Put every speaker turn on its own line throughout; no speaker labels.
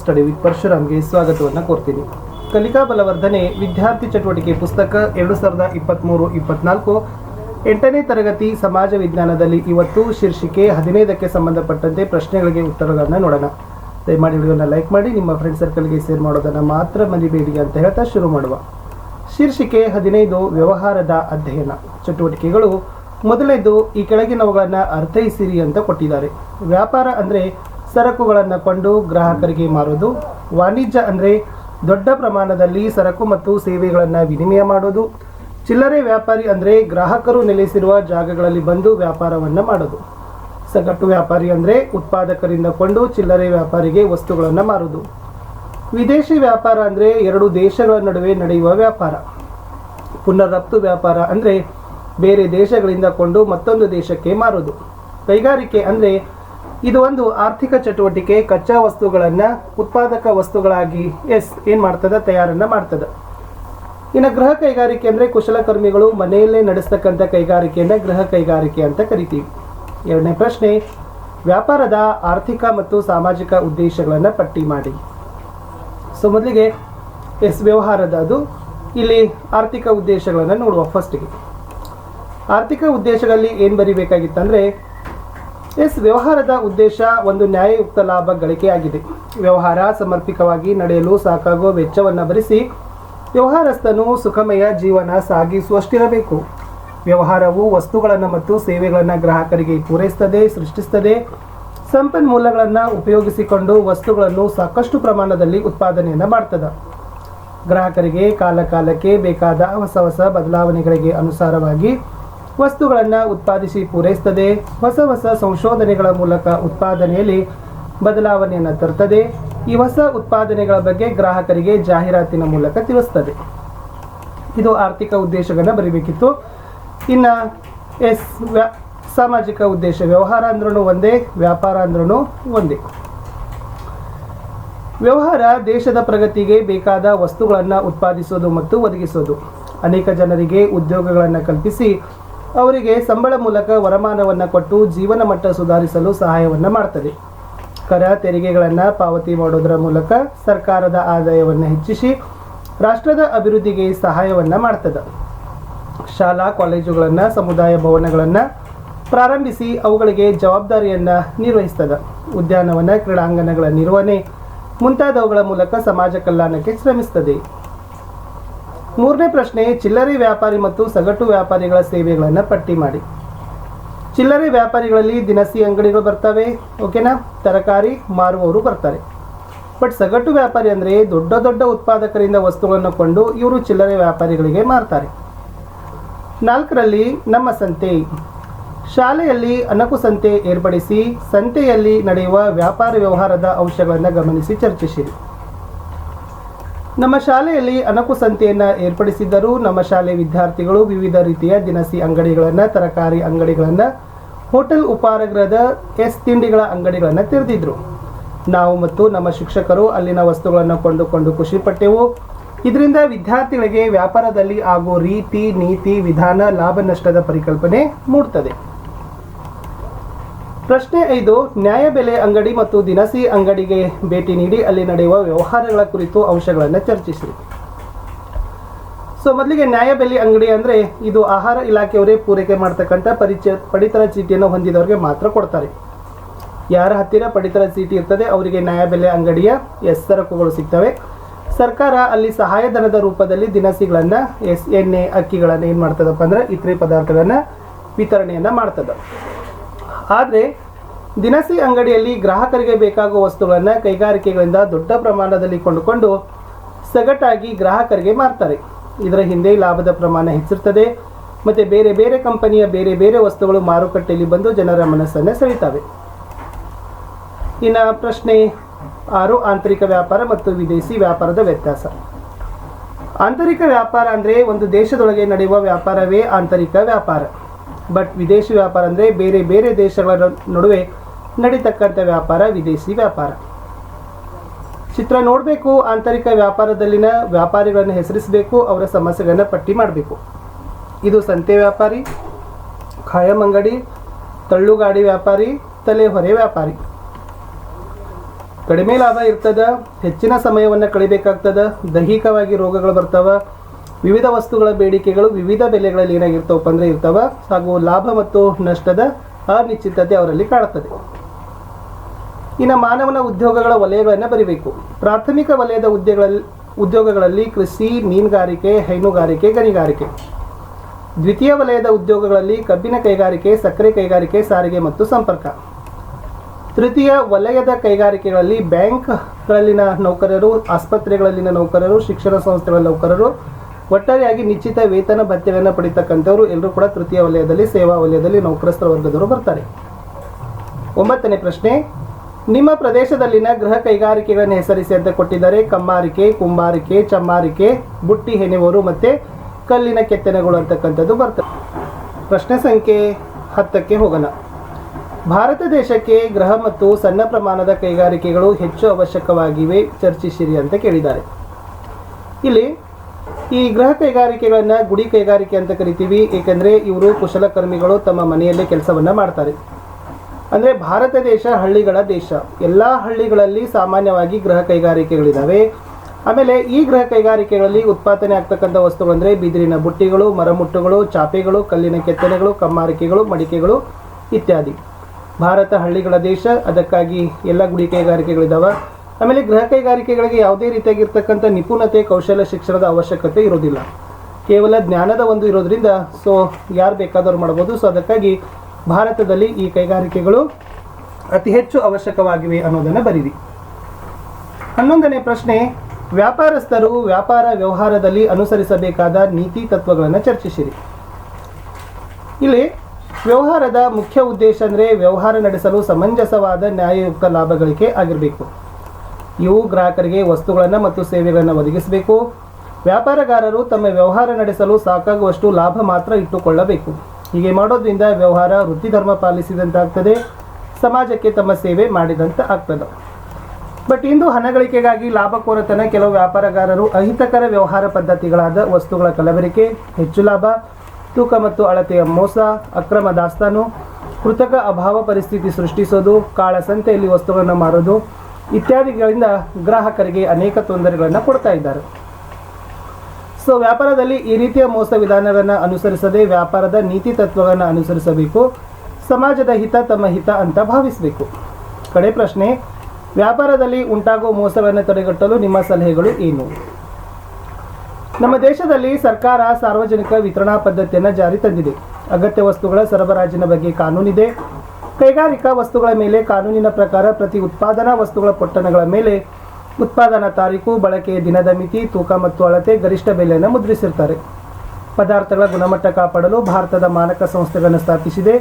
Study with ಪರಶುರಾಮ್ಗೆ ಸ್ವಾಗತವನ್ನು ಕೋರ್ತೀನಿ. ಕಲಿಕಾ ಬಲವರ್ಧನೆ ವಿದ್ಯಾರ್ಥಿ ಚಟುವಟಿಕೆ ಪುಸ್ತಕ ಎರಡು ಸಾವಿರದ ಇಪ್ಪತ್ತ್ಮೂರು ಇಪ್ಪತ್ನಾಲ್ಕು. ಎಂಟನೇ ತರಗತಿ ಸಮಾಜ ವಿಜ್ಞಾನದಲ್ಲಿ ಇವತ್ತು ಶೀರ್ಷಿಕೆ ಹದಿನೈದಕ್ಕೆ ಸಂಬಂಧಪಟ್ಟಂತೆ ಪ್ರಶ್ನೆಗಳಿಗೆ ಉತ್ತರಗಳನ್ನು ನೋಡೋಣ. ದಯಮಾಡಿ ವಿಡಿಯೋನ ಲೈಕ್ ಮಾಡಿ, ನಿಮ್ಮ ಫ್ರೆಂಡ್ ಸರ್ಕಲ್ಗೆ ಶೇರ್ ಮಾಡೋದನ್ನು ಮಾತ್ರ ಮರಿಬೇಡಿ ಅಂತ ಹೇಳ್ತಾ ಶುರು ಮಾಡುವ. ಶೀರ್ಷಿಕೆ ಹದಿನೈದು, ವ್ಯವಹಾರದ ಅಧ್ಯಯನ. ಚಟುವಟಿಕೆಗಳು. ಮೊದಲನೇದು, ಈ ಕೆಳಗಿನವುಗಳನ್ನು ಅರ್ಥೈಸಿರಿ ಅಂತ ಕೊಟ್ಟಿದ್ದಾರೆ. ವ್ಯಾಪಾರ ಅಂದರೆ ಸರಕುಗಳನ್ನು ಕೊಂಡು ಗ್ರಾಹಕರಿಗೆ ಮಾರೋದು. ವಾಣಿಜ್ಯ ಅಂದರೆ ದೊಡ್ಡ ಪ್ರಮಾಣದಲ್ಲಿ ಸರಕು ಮತ್ತು ಸೇವೆಗಳನ್ನು ವಿನಿಮಯ ಮಾಡೋದು. ಚಿಲ್ಲರೆ ವ್ಯಾಪಾರಿ ಅಂದರೆ ಗ್ರಾಹಕರು ನೆಲೆಸಿರುವ ಜಾಗಗಳಲ್ಲಿ ಬಂದು ವ್ಯಾಪಾರವನ್ನು ಮಾಡೋದು. ಸಗಟು ವ್ಯಾಪಾರಿ ಅಂದರೆ ಉತ್ಪಾದಕರಿಂದ ಕೊಂಡು ಚಿಲ್ಲರೆ ವ್ಯಾಪಾರಿಗೆ ವಸ್ತುಗಳನ್ನು ಮಾರೋದು. ವಿದೇಶಿ ವ್ಯಾಪಾರ ಅಂದರೆ ಎರಡು ದೇಶಗಳ ನಡುವೆ ನಡೆಯುವ ವ್ಯಾಪಾರ. ಪುನರ್ ರಫ್ತು ವ್ಯಾಪಾರ ಅಂದರೆ ಬೇರೆ ದೇಶಗಳಿಂದ ಕೊಂಡು ಮತ್ತೊಂದು ದೇಶಕ್ಕೆ ಮಾರೋದು. ಕೈಗಾರಿಕೆ ಅಂದರೆ ಇದು ಒಂದು ಆರ್ಥಿಕ ಚಟುವಟಿಕೆ, ಕಚ್ಚಾ ವಸ್ತುಗಳನ್ನು ಉತ್ಪಾದಕ ವಸ್ತುಗಳಾಗಿ ಎಸ್, ಏನು ಮಾಡ್ತದೆ, ತಯಾರನ್ನು ಮಾಡ್ತದೆ. ಇನ್ನು ಗೃಹ ಕೈಗಾರಿಕೆ ಅಂದರೆ ಕುಶಲಕರ್ಮಿಗಳು ಮನೆಯಲ್ಲೇ ನಡೆಸ್ತಕ್ಕಂಥ ಕೈಗಾರಿಕೆಯನ್ನು ಗೃಹ ಕೈಗಾರಿಕೆ ಅಂತ ಕರಿತೀವಿ. ಎರಡನೇ ಪ್ರಶ್ನೆ, ವ್ಯಾಪಾರದ ಆರ್ಥಿಕ ಮತ್ತು ಸಾಮಾಜಿಕ ಉದ್ದೇಶಗಳನ್ನು ಪಟ್ಟಿ ಮಾಡಿ. ಸೊ ಮೊದಲಿಗೆ ಎಸ್, ವ್ಯವಹಾರದ ಅದು. ಇಲ್ಲಿ ಆರ್ಥಿಕ ಉದ್ದೇಶಗಳನ್ನು ನೋಡುವ ಫಸ್ಟಿಗೆ ಆರ್ಥಿಕ ಉದ್ದೇಶಗಳಲ್ಲಿ ಏನು ಬರಿಬೇಕಾಗಿತ್ತಂದರೆ ಎಸ್, ವ್ಯವಹಾರದ ಉದ್ದೇಶ ಒಂದು ನ್ಯಾಯಯುಕ್ತ ಲಾಭ ಗಳಿಕೆಯಾಗಿದೆ ವ್ಯವಹಾರ ಸಮರ್ಪಕವಾಗಿ ನಡೆಯಲು ಸಾಕಾಗುವ ವೆಚ್ಚವನ್ನು ಭರಿಸಿ ವ್ಯವಹಾರಸ್ಥನು ಸುಖಮಯ ಜೀವನ ಸಾಗಿಸುವಷ್ಟಿರಬೇಕು. ವ್ಯವಹಾರವು ವಸ್ತುಗಳನ್ನು ಮತ್ತು ಸೇವೆಗಳನ್ನು ಗ್ರಾಹಕರಿಗೆ ಪೂರೈಸುತ್ತದೆ ಸೃಷ್ಟಿಸ್ತದೆ. ಸಂಪನ್ಮೂಲಗಳನ್ನು ಉಪಯೋಗಿಸಿಕೊಂಡು ವಸ್ತುಗಳನ್ನು ಸಾಕಷ್ಟು ಪ್ರಮಾಣದಲ್ಲಿ ಉತ್ಪಾದನೆಯನ್ನು ಮಾಡ್ತದೆ. ಗ್ರಾಹಕರಿಗೆ ಕಾಲಕಾಲಕ್ಕೆ ಬೇಕಾದ ಹೊಸ ಹೊಸ ಬದಲಾವಣೆಗಳಿಗೆ ಅನುಸಾರವಾಗಿ ವಸ್ತುಗಳನ್ನು ಉತ್ಪಾದಿಸಿ ಪೂರೈಸುತ್ತದೆ ಹೊಸ ಹೊಸ ಸಂಶೋಧನೆಗಳ ಮೂಲಕ ಉತ್ಪಾದನೆಯಲ್ಲಿ ಬದಲಾವಣೆಯನ್ನು ತರ್ತದೆ. ಈ ಹೊಸ ಉತ್ಪಾದನೆಗಳ ಬಗ್ಗೆ ಗ್ರಾಹಕರಿಗೆ ಜಾಹೀರಾತಿನ ಮೂಲಕ ತಿಳಿಸ್ತದೆ. ಇದು ಆರ್ಥಿಕ ಉದ್ದೇಶಗಳನ್ನು ಬರೀಬೇಕಿತ್ತು. ಇನ್ನು ಎಸ್ ಸಾಮಾಜಿಕ ಉದ್ದೇಶ ವ್ಯವಹಾರ ಅಂದ್ರೂ ಒಂದೇ, ವ್ಯಾಪಾರ ಅಂದ್ರೂ ಒಂದೇ. ವ್ಯವಹಾರ ದೇಶದ ಪ್ರಗತಿಗೆ ಬೇಕಾದ ವಸ್ತುಗಳನ್ನು ಉತ್ಪಾದಿಸೋದು ಮತ್ತು ಒದಗಿಸೋದು. ಅನೇಕ ಜನರಿಗೆ ಉದ್ಯೋಗಗಳನ್ನು ಕಲ್ಪಿಸಿ ಅವರಿಗೆ ಸಂಬಳ ಮೂಲಕ ವರಮಾನವನ್ನು ಕೊಟ್ಟು ಜೀವನ ಮಟ್ಟ ಸುಧಾರಿಸಲು ಸಹಾಯವನ್ನು ಮಾಡ್ತದೆ. ಕರ ತೆರಿಗೆಗಳನ್ನು ಪಾವತಿ ಮಾಡೋದರ ಮೂಲಕ ಸರ್ಕಾರದ ಆದಾಯವನ್ನು ಹೆಚ್ಚಿಸಿ ರಾಷ್ಟ್ರದ ಅಭಿವೃದ್ಧಿಗೆ ಸಹಾಯವನ್ನು ಮಾಡ್ತದೆ. ಶಾಲಾ ಕಾಲೇಜುಗಳನ್ನು, ಸಮುದಾಯ ಭವನಗಳನ್ನು ಪ್ರಾರಂಭಿಸಿ ಅವುಗಳಿಗೆ ಜವಾಬ್ದಾರಿಯನ್ನು ನಿರ್ವಹಿಸ್ತದೆ. ಉದ್ಯಾನವನ, ಕ್ರೀಡಾಂಗಣಗಳ ನಿರ್ವಹಣೆ ಮುಂತಾದವುಗಳ ಮೂಲಕ ಸಮಾಜ ಕಲ್ಯಾಣಕ್ಕೆ ಶ್ರಮಿಸ್ತದೆ. ಮೂರನೇ ಪ್ರಶ್ನೆ, ಚಿಲ್ಲರೆ ವ್ಯಾಪಾರಿ ಮತ್ತು ಸಗಟು ವ್ಯಾಪಾರಿಗಳ ಸೇವೆಗಳನ್ನು ಪಟ್ಟಿ ಮಾಡಿ. ಚಿಲ್ಲರೆ ವ್ಯಾಪಾರಿಗಳಲ್ಲಿ ದಿನಸಿ ಅಂಗಡಿಗಳು ಬರ್ತವೆ ಓಕೆನಾ ತರಕಾರಿ ಮಾರುವವರು ಬರ್ತಾರೆ. ಬಟ್ ಸಗಟು ವ್ಯಾಪಾರಿ ಅಂದರೆ ದೊಡ್ಡ ದೊಡ್ಡ ಉತ್ಪಾದಕರಿಂದ ವಸ್ತುಗಳನ್ನು ಕೊಂಡು ಇವರು ಚಿಲ್ಲರೆ ವ್ಯಾಪಾರಿಗಳಿಗೆ ಮಾರ್ತಾರೆ. ನಾಲ್ಕರಲ್ಲಿ ನಮ್ಮ ಸಂತೆ. ಶಾಲೆಯಲ್ಲಿ ಅನಕು ಸಂತೆ ಏರ್ಪಡಿಸಿ, ಸಂತೆಯಲ್ಲಿ ನಡೆಯುವ ವ್ಯಾಪಾರ ವ್ಯವಹಾರದ ಅಂಶಗಳನ್ನು ಗಮನಿಸಿ ಚರ್ಚಿಸಿರಿ. ನಮ್ಮ ಶಾಲೆಯಲ್ಲಿ ಅನಕು ಸಂತೆಯನ್ನು ಏರ್ಪಡಿಸಿದ್ದರು ನಮ್ಮ ಶಾಲೆ ವಿದ್ಯಾರ್ಥಿಗಳು ವಿವಿಧ ರೀತಿಯ ದಿನಸಿ ಅಂಗಡಿಗಳನ್ನು, ತರಕಾರಿ ಅಂಗಡಿಗಳನ್ನು, ಹೋಟೆಲ್ ಉಪಹಾರಗೃಹದ ಎಸ್ ತಿಂಡಿಗಳ ಅಂಗಡಿಗಳನ್ನು ತೆರೆದಿದ್ರು. ನಾವು ಮತ್ತು ನಮ್ಮ ಶಿಕ್ಷಕರು ಅಲ್ಲಿನ ವಸ್ತುಗಳನ್ನು ಕೊಂಡುಕೊಂಡು ಖುಷಿಪಟ್ಟೆವು ಇದರಿಂದ ವಿದ್ಯಾರ್ಥಿಗಳಿಗೆ ವ್ಯಾಪಾರದಲ್ಲಿ ಆಗೋ ರೀತಿ, ನೀತಿ, ವಿಧಾನ, ಲಾಭ, ನಷ್ಟದ ಪರಿಕಲ್ಪನೆ ಮೂಡ್ತದೆ. ಪ್ರಶ್ನೆ ಐದು ನ್ಯಾಯಬೆಲೆ ಅಂಗಡಿ ಮತ್ತು ದಿನಸಿ ಅಂಗಡಿಗೆ ಭೇಟಿ ನೀಡಿ ಅಲ್ಲಿ ನಡೆಯುವ ವ್ಯವಹಾರಗಳ ಕುರಿತು ಅಂಶಗಳನ್ನು ಚರ್ಚಿಸಿ. ಸೊ ಮೊದಲಿಗೆ ನ್ಯಾಯಬೆಲೆ ಅಂಗಡಿ ಅಂದರೆ ಇದು ಆಹಾರ ಇಲಾಖೆಯವರೇ ಪೂರೈಕೆ ಮಾಡ್ತಕ್ಕಂಥ ಪರಿಚಯ, ಪಡಿತರ ಚೀಟಿಯನ್ನು ಹೊಂದಿದವರಿಗೆ ಮಾತ್ರ ಕೊಡ್ತಾರೆ. ಯಾರ ಹತ್ತಿರ ಪಡಿತರ ಚೀಟಿ ಇರ್ತದೆ ಅವರಿಗೆ ನ್ಯಾಯಬೆಲೆ ಅಂಗಡಿಯ ಎಸ್ ಸರಕುಗಳು ಸಿಗ್ತವೆ. ಸರ್ಕಾರ ಅಲ್ಲಿ ಸಹಾಯಧನದ ರೂಪದಲ್ಲಿ ದಿನಸಿಗಳನ್ನು, ಎಸ್, ಎಣ್ಣೆ, ಅಕ್ಕಿಗಳನ್ನು ಏನು ಮಾಡ್ತದಪ್ಪ ಅಂದ್ರೆ ಇತರೆ ಪದಾರ್ಥಗಳನ್ನು ವಿತರಣೆಯನ್ನು ಮಾಡ್ತದೆ. ಆದರೆ ದಿನಸಿ ಅಂಗಡಿಯಲ್ಲಿ ಗ್ರಾಹಕರಿಗೆ ಬೇಕಾಗುವ ವಸ್ತುಗಳನ್ನು ಕೈಗಾರಿಕೆಗಳಿಂದ ದೊಡ್ಡ ಪ್ರಮಾಣದಲ್ಲಿ ಕೊಂಡುಕೊಂಡು ಸಗಟಾಗಿ ಗ್ರಾಹಕರಿಗೆ ಮಾರ್ತಾರೆ. ಇದರ ಹಿಂದೆ ಲಾಭದ ಪ್ರಮಾಣ ಹೆಚ್ಚಿರ್ತದೆ. ಮತ್ತು ಬೇರೆ ಬೇರೆ ಕಂಪನಿಯ ಬೇರೆ ಬೇರೆ ವಸ್ತುಗಳು ಮಾರುಕಟ್ಟೆಯಲ್ಲಿ ಬಂದು ಜನರ ಮನಸ್ಸನ್ನು ಸೆಳೀತವೆ. ಇನ್ನು ಪ್ರಶ್ನೆ ಆರು, ಆಂತರಿಕ ವ್ಯಾಪಾರ ಮತ್ತು ವಿದೇಶಿ ವ್ಯಾಪಾರದ ವ್ಯತ್ಯಾಸ. ಆಂತರಿಕ ವ್ಯಾಪಾರ ಅಂದರೆ ಒಂದು ದೇಶದೊಳಗೆ ನಡೆಯುವ ವ್ಯಾಪಾರವೇ ಆಂತರಿಕ ವ್ಯಾಪಾರ. ಬಟ್ ವಿದೇಶಿ ವ್ಯಾಪಾರ ಅಂದರೆ ಬೇರೆ ಬೇರೆ ದೇಶಗಳ ನಡುವೆ ನಡೀತಕ್ಕಂಥ ವ್ಯಾಪಾರ, ವಿದೇಶಿ ವ್ಯಾಪಾರ. ಚಿತ್ರ ನೋಡಬೇಕು, ಆಂತರಿಕ ವ್ಯಾಪಾರದಲ್ಲಿನ ವ್ಯಾಪಾರಿಗಳನ್ನು ಹೆಸರಿಸಬೇಕು, ಅವರ ಸಮಸ್ಯೆಗಳನ್ನು ಪಟ್ಟಿ ಮಾಡಬೇಕು. ಇದು ಸಂತೆ ವ್ಯಾಪಾರಿ, ಖಾಯಂ ಅಂಗಡಿ ತಳ್ಳುಗಾಡಿ ವ್ಯಾಪಾರಿ, ತಲೆ ಹೊರೆ ವ್ಯಾಪಾರಿ. ಕಡಿಮೆ ಲಾಭ ಇರ್ತದ, ಹೆಚ್ಚಿನ ಸಮಯವನ್ನು ಕಳಿಬೇಕಾಗ್ತದ, ದೈಹಿಕವಾಗಿ ರೋಗಗಳು ಬರ್ತಾವ ವಿವಿಧ ವಸ್ತುಗಳ ಬೇಡಿಕೆಗಳು ವಿವಿಧ ಬೆಲೆಗಳಲ್ಲಿ ಏನಾಗಿರ್ತಾವಪ್ಪ ಅಂದರೆ ಇರ್ತಾವ. ಹಾಗೂ ಲಾಭ ಮತ್ತು ನಷ್ಟದ ಅನಿಶ್ಚಿತತೆ ಅವರಲ್ಲಿ ಕಾಡುತ್ತದೆ ಇನ್ನು ಮಾನವನ ಉದ್ಯೋಗಗಳ ವಲಯಗಳನ್ನು ಬರೀಬೇಕು. ಪ್ರಾಥಮಿಕ ವಲಯದ ಉದ್ಯೋಗಗಳಲ್ಲಿ ಉದ್ಯೋಗಗಳಲ್ಲಿ ಕೃಷಿ, ಮೀನುಗಾರಿಕೆ, ಹೈನುಗಾರಿಕೆ, ಗಣಿಗಾರಿಕೆ. ದ್ವಿತೀಯ ವಲಯದ ಉದ್ಯೋಗಗಳಲ್ಲಿ ಕಬ್ಬಿನ ಕೈಗಾರಿಕೆ, ಸಕ್ಕರೆ ಕೈಗಾರಿಕೆ, ಸಾರಿಗೆ ಮತ್ತು ಸಂಪರ್ಕ. ತೃತೀಯ ವಲಯದ ಕೈಗಾರಿಕೆಗಳಲ್ಲಿ ಬ್ಯಾಂಕ್ಗಳಲ್ಲಿನ ನೌಕರರು, ಆಸ್ಪತ್ರೆಗಳಲ್ಲಿನ ನೌಕರರು, ಶಿಕ್ಷಣ ಸಂಸ್ಥೆಗಳ ನೌಕರರು ಒಟ್ಟಾರೆಯಾಗಿ ನಿಶ್ಚಿತ ವೇತನ ಭತ್ಯವನ್ನು ಪಡಿತಕ್ಕಂಥವರು ಎಲ್ಲರೂ ಕೂಡ ತೃತೀಯ ವಲಯದಲ್ಲಿ, ಸೇವಾ ವಲಯದಲ್ಲಿ ನೌಕರಸ್ಥರ ವರ್ಗದವರು ಬರ್ತಾರೆ. ಒಂಬತ್ತನೇ ಪ್ರಶ್ನೆ, ನಿಮ್ಮ ಪ್ರದೇಶದಲ್ಲಿನ ಗೃಹ ಕೈಗಾರಿಕೆಗಳನ್ನು ಹೆಸರಿಸಿ ಅಂತ ಕೊಟ್ಟಿದ್ದಾರೆ. ಕಮ್ಮಾರಿಕೆ, ಕುಂಬಾರಿಕೆ, ಚಮ್ಮಾರಿಕೆ, ಬುಟ್ಟಿ ಹೆಣೆವರು ಮತ್ತು ಕಲ್ಲಿನ ಕೆತ್ತನೆಗಳು ಅಂತಕ್ಕಂಥದ್ದು ಬರ್ತದೆ. ಪ್ರಶ್ನೆ ಸಂಖ್ಯೆ ಹತ್ತಕ್ಕೆ ಹೋಗೋಣ. ಭಾರತ ದೇಶಕ್ಕೆ ಗೃಹ ಮತ್ತು ಸಣ್ಣ ಪ್ರಮಾಣದ ಕೈಗಾರಿಕೆಗಳು ಹೆಚ್ಚು ಅವಶ್ಯಕವಾಗಿವೆ, ಚರ್ಚಿಸಿರಿ ಅಂತ ಕೇಳಿದ್ದಾರೆ. ಇಲ್ಲಿ ಈ ಗೃಹ ಕೈಗಾರಿಕೆಗಳನ್ನು ಗುಡಿ ಕೈಗಾರಿಕೆ ಅಂತ ಕರಿತೀವಿ. ಏಕೆಂದರೆ ಇವರು ಕುಶಲಕರ್ಮಿಗಳು ತಮ್ಮ ಮನೆಯಲ್ಲೇ ಕೆಲಸವನ್ನು ಮಾಡ್ತಾರೆ. ಅಂದರೆ ಭಾರತ ದೇಶ ಹಳ್ಳಿಗಳ ದೇಶ. ಎಲ್ಲ ಹಳ್ಳಿಗಳಲ್ಲಿ ಸಾಮಾನ್ಯವಾಗಿ ಗೃಹ ಕೈಗಾರಿಕೆಗಳಿದ್ದಾವೆ ಆಮೇಲೆ ಈ ಗೃಹ ಕೈಗಾರಿಕೆಗಳಲ್ಲಿ ಉತ್ಪಾದನೆ ಆಗ್ತಕ್ಕಂಥ ವಸ್ತುಗಳು ಅಂದರೆ ಬಿದಿರಿನ ಬುಟ್ಟಿಗಳು, ಮರಮುಟ್ಟುಗಳು, ಚಾಪೆಗಳು, ಕಲ್ಲಿನ ಕೆತ್ತನೆಗಳು, ಕಮ್ಮಾರಿಕೆಗಳು, ಮಡಿಕೆಗಳು ಇತ್ಯಾದಿ. ಭಾರತ ಹಳ್ಳಿಗಳ ದೇಶ. ಅದಕ್ಕಾಗಿ ಎಲ್ಲ ಗುಡಿ ಕೈಗಾರಿಕೆಗಳಿದ್ದಾವೆ ಆಮೇಲೆ ಗೃಹ ಕೈಗಾರಿಕೆಗಳಿಗೆ ಯಾವುದೇ ರೀತಿಯಾಗಿರ್ತಕ್ಕಂಥ ನಿಪುಣತೆ, ಕೌಶಲ್ಯ ಶಿಕ್ಷಣದ ಅವಶ್ಯಕತೆ ಇರೋದಿಲ್ಲ. ಕೇವಲ ಜ್ಞಾನದ ಒಂದು ಇರೋದ್ರಿಂದ ಸೊ, ಯಾರು ಬೇಕಾದರೂ ಮಾಡ್ಬೋದು. ಸೊ ಅದಕ್ಕಾಗಿ ಭಾರತದಲ್ಲಿ ಈ ಕೈಗಾರಿಕೆಗಳು ಅತಿ ಹೆಚ್ಚು ಅವಶ್ಯಕವಾಗಿವೆ ಅನ್ನೋದನ್ನು ಬರೀರಿ. ಹನ್ನೊಂದನೇ ಪ್ರಶ್ನೆ, ವ್ಯಾಪಾರಸ್ಥರು ವ್ಯಾಪಾರ ವ್ಯವಹಾರದಲ್ಲಿ ಅನುಸರಿಸಬೇಕಾದ ನೀತಿ ತತ್ವಗಳನ್ನು ಚರ್ಚಿಸಿರಿ. ಇಲ್ಲಿ ವ್ಯವಹಾರದ ಮುಖ್ಯ ಉದ್ದೇಶ ಅಂದರೆ ವ್ಯವಹಾರ ನಡೆಸಲು ಸಮಂಜಸವಾದ ನ್ಯಾಯಯುಕ್ತ ಲಾಭಗಳಿಕೆ ಆಗಿರಬೇಕು. ಇವು ಗ್ರಾಹಕರಿಗೆ ವಸ್ತುಗಳನ್ನು ಮತ್ತು ಸೇವೆಗಳನ್ನು ಒದಗಿಸಬೇಕು. ವ್ಯಾಪಾರಗಾರರು ತಮ್ಮ ವ್ಯವಹಾರ ನಡೆಸಲು ಸಾಕಾಗುವಷ್ಟು ಲಾಭ ಮಾತ್ರ ಇಟ್ಟುಕೊಳ್ಳಬೇಕು. ಹೀಗೆ ಮಾಡೋದ್ರಿಂದ ವ್ಯವಹಾರ ವೃತ್ತಿ ಧರ್ಮ ಪಾಲಿಸಿದಂತಾಗ್ತದೆ. ಸಮಾಜಕ್ಕೆ ತಮ್ಮ ಸೇವೆ ಮಾಡಿದಂತೆ ಆಗ್ತದೆ ಬಟ್ ಇಂದು ಹಣಗಳಿಕೆಗಾಗಿ ಲಾಭಕೋರತನ ಕೆಲವು ವ್ಯಾಪಾರಗಾರರು ಅಹಿತಕರ ವ್ಯವಹಾರ ಪದ್ಧತಿಗಳಾದ ವಸ್ತುಗಳ ಕಲಬೆರಿಕೆ, ಹೆಚ್ಚು ಲಾಭ, ತೂಕ ಮತ್ತು ಅಳತೆಯ ಮೋಸ, ಅಕ್ರಮ ದಾಸ್ತಾನು, ಕೃತಕ ಅಭಾವ ಪರಿಸ್ಥಿತಿ ಸೃಷ್ಟಿಸೋದು, ಕಾಳಸಂತೆಯಲ್ಲಿ ವಸ್ತುಗಳನ್ನು ಮಾರೋದು ಇತ್ಯಾದಿಗಳಿಂದ ಗ್ರಾಹಕರಿಗೆ ಅನೇಕ ತೊಂದರೆಗಳನ್ನು ಕೊಡ್ತಾ ಇದ್ದಾರೆ. ಸೊ ವ್ಯಾಪಾರದಲ್ಲಿ ಈ ರೀತಿಯ ಮೋಸ ವಿಧಾನಗಳನ್ನು ಅನುಸರಿಸದೆ ವ್ಯಾಪಾರದ ನೀತಿ ತತ್ವಗಳನ್ನು ಅನುಸರಿಸಬೇಕು, ಸಮಾಜದ ಹಿತ ತಮ್ಮ ಹಿತ ಅಂತ ಭಾವಿಸಬೇಕು. ಕಡೆ ಪ್ರಶ್ನೆ, ವ್ಯಾಪಾರದಲ್ಲಿ ಉಂಟಾಗುವ ಮೋಸವನ್ನು ತಡೆಗಟ್ಟಲು ನಿಮ್ಮ ಸಲಹೆಗಳು ಏನು? ನಮ್ಮ ದೇಶದಲ್ಲಿ ಸರ್ಕಾರ ಸಾರ್ವಜನಿಕ ವಿತರಣಾ ಪದ್ಧತಿಯನ್ನು ಜಾರಿ ತಂದಿದೆ. ಅಗತ್ಯ ವಸ್ತುಗಳ ಸರಬರಾಜಿನ ಬಗ್ಗೆ ಕಾನೂನಿದೆ. ಕೈಗಾರಿಕಾ ವಸ್ತುಗಳ ಮೇಲೆ ಕಾನೂನಿನ ಪ್ರಕಾರ ಪ್ರತಿ ಉತ್ಪಾದನಾ ವಸ್ತುಗಳ ಪೊಟ್ಟಣಗಳ ಮೇಲೆ ಉತ್ಪಾದನಾ ತಾರೀಕು ಬಳಕೆಯ ದಿನದ ಮಿತಿ, ತೂಕ ಮತ್ತು ಅಳತೆ ಗರಿಷ್ಠ ಬೆಲೆಯನ್ನು ಮುದ್ರಿಸಿರ್ತಾರೆ. ಪದಾರ್ಥಗಳ ಗುಣಮಟ್ಟ ಕಾಪಾಡಲು ಭಾರತದ ಮಾನಕ ಸಂಸ್ಥೆಗಳನ್ನು ಸ್ಥಾಪಿಸಿದೆ.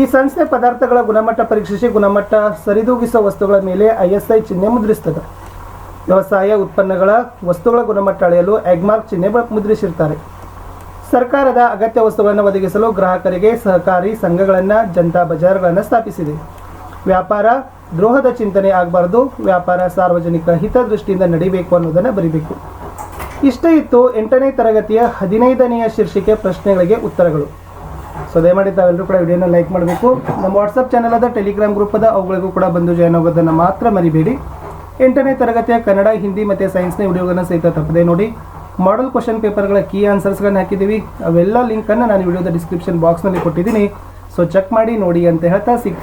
ಈ ಸಂಸ್ಥೆ ಪದಾರ್ಥಗಳ ಗುಣಮಟ್ಟ ಪರೀಕ್ಷಿಸಿ ಗುಣಮಟ್ಟ ಸರಿದೂಗಿಸುವ ವಸ್ತುಗಳ ಮೇಲೆ ಐಎಸ್ಐ ಚಿಹ್ನೆ ಮುದ್ರಿಸ್ತದೆ. ವ್ಯವಸಾಯ ಉತ್ಪನ್ನಗಳ ವಸ್ತುಗಳ ಗುಣಮಟ್ಟ ಅಳೆಯಲು ಎಗ್ಮಾರ್ಕ್ ಚಿಹ್ನೆ ಮುದ್ರಿಸಿರ್ತಾರೆ. ಸರ್ಕಾರದ ಅಗತ್ಯ ವಸ್ತುಗಳನ್ನು ಒದಗಿಸಲು ಗ್ರಾಹಕರಿಗೆ ಸಹಕಾರಿ ಸಂಘಗಳನ್ನು, ಜನತಾ ಬಜಾರ್ಗಳನ್ನು ಸ್ಥಾಪಿಸಿದೆ. ವ್ಯಾಪಾರ, ದ್ರೋಹದ ಚಿಂತನೆ ಆಗಬಾರ್ದು, ವ್ಯಾಪಾರ ಸಾರ್ವಜನಿಕ ಹಿತದೃಷ್ಟಿಯಿಂದ ನಡಿಬೇಕು ಅನ್ನೋದನ್ನು ಬರೀಬೇಕು. ಇಷ್ಟೇ ಇತ್ತು ಎಂಟನೇ ತರಗತಿಯ ಹದಿನೈದನೆಯ ಶೀರ್ಷಿಕೆ ಪ್ರಶ್ನೆಗಳಿಗೆ ಉತ್ತರಗಳು. ಸೊ ದಯಮಾಡಿ ತಾವೆಲ್ಲರೂ ಕೂಡ ವಿಡಿಯೋನ ಲೈಕ್ ಮಾಡಬೇಕು. ನಮ್ಮ ವಾಟ್ಸಪ್ ಚಾನಲ್ ಅದ ಟೆಲಿಗ್ರಾಮ್ ಗ್ರೂಪ್ ಅದ, ಅವುಗಳಿಗೂ ಕೂಡ ಬಂದು ಜಾಯ್ನ್ ಆಗೋದನ್ನು ಮಾತ್ರ ಮರಿಬೇಡಿ. ಎಂಟನೇ ತರಗತಿಯ ಕನ್ನಡ, ಹಿಂದಿ ಮತ್ತು ಸೈನ್ಸ್ನ ವಿಡಿಯೋಗಳನ್ನು ಸಹಿತ ತಪ್ಪದೆ ನೋಡಿ. ಮಾಡೆಲ್ ಕ್ವಶನ್ ಪೇಪರ್ಗಳ ಕೀ ಆನ್ಸರ್ಸ್ಗಳನ್ನ ಹಾಕಿದ್ದೀವಿ. ಅವೆಲ್ಲ ಲಿಂಕನ್ನು ನಾನು ವಿಡಿಯೋದ ಡಿಸ್ಕ್ರಿಪ್ಷನ್ ಬಾಕ್ಸ್ನಲ್ಲಿ ಕೊಟ್ಟಿದ್ದೀನಿ. ಸೊ ಚೆಕ್ ಮಾಡಿ, ನೋಡಿ ಅಂತ ಹೇಳ್ತಾ ಸಿಗ್ತೀನಿ.